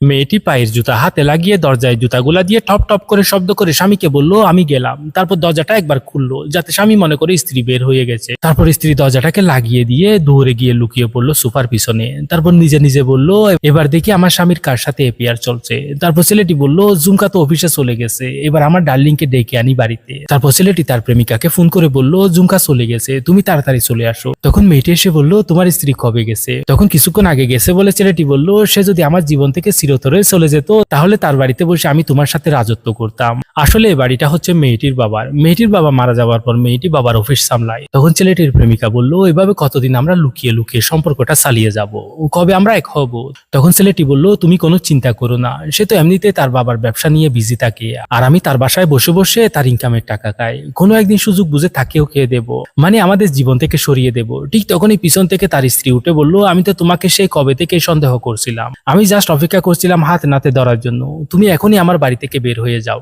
মেয়েটি পায়ের জুতা হাতে লাগিয়ে দরজায় জুতাগুলা দিয়ে টপ টপ করে শব্দ করে স্বামীকে বলল, আমি গেলাম। তারপর দরজাটা একবার খুললো, যাতে স্বামী মনে করে স্ত্রী বের হয়ে গেছে। তারপর স্ত্রী দরজাটাকে লাগিয়ে দিয়ে দৌড়ে গিয়ে লুকিয়ে পড়ল সুপার পিছনে। তারপর নিজে নিজে বলল, এবার দেখি আমার স্বামীর কার সাথে এপিয়ার চলছে। তারপর ছেলেটি বলল, জুমকা তো অফিসে চলে গেছে, এবার আমার ডার্লিংকে ডেকে আনি বাড়িতে। তারপর ছেলেটি তার প্রেমিকাকে ফোন করে বলল, জুমকা চলে গেছে, তুমি তাড়াতাড়ি চলে আসো। তখন মেয়েটি এসে বলল, তোমার স্ত্রী কবে গেছে? তখন কিছুক্ষণ আগে গেছে বলে ছেলেটি বলল, সে যদি আমার জীবন থেকে চিরতরে চলে যেত, তাহলে তার বাড়িতে বসে আমি তোমার সাথে রাজত্ব করতাম। আসলে এই বাড়িটা হচ্ছে মেয়েটির বাবার। মেয়েটির বাবা মারা যাওয়ার পর মেয়েটি বাবার অফিস সামলায়। তখন ছেলেটির প্রেমিকা বলল, এভাবে কতদিন আমরা লুকিয়ে লুকিয়ে সম্পর্কটা চালিয়ে যাব? কবে আমরা এক হব? তখন ছেলেটি বলল, তুমি কোনো চিন্তা করো না। সে তো এমনিতে তার বাবার ব্যবসা নিয়ে বিজি থাকে। আর আমি তার বাসায় বসে বসে তার ইনকামের টাকা খাই। কোনো একদিন সুযোগ বুঝে তাকেও খেয়ে দেব। মানে আমাদের জীবন থেকে সরিয়ে দেব। ঠিক তখনই পিছন থেকে তার স্ত্রী উঠে বলল, আমি তো তোমাকে সেই কবে থেকে সন্দেহ করছিলাম। আমি জাস্ট অপেক্ষা করছিলাম হাত নাতে ধরার জন্য। তুমি এখনই আমার বাড়ি থেকে বের হয়ে যাও।